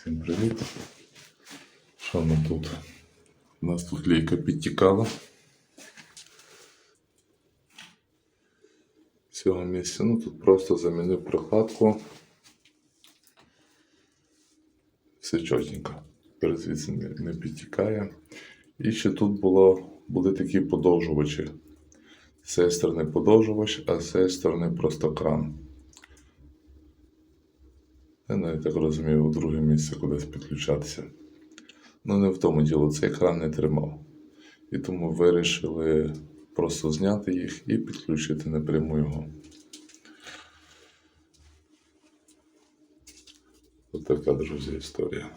Всім привіт. Що ми тут? У нас тут лійка підтікала. З цього місця. Ну тут просто замінив прокладку. Все чотенько. Тепер звідси не, підтікає. І ще тут було, були такі подовжувачі. З сторони подовжувач, а з сторони просто кран. Я навіть так розумію, у друге місце кудись підключатися. Ну, не в тому діло, цей екран не тримав. І тому вирішили просто зняти їх і підключити напряму його. Ось така, друзі, історія.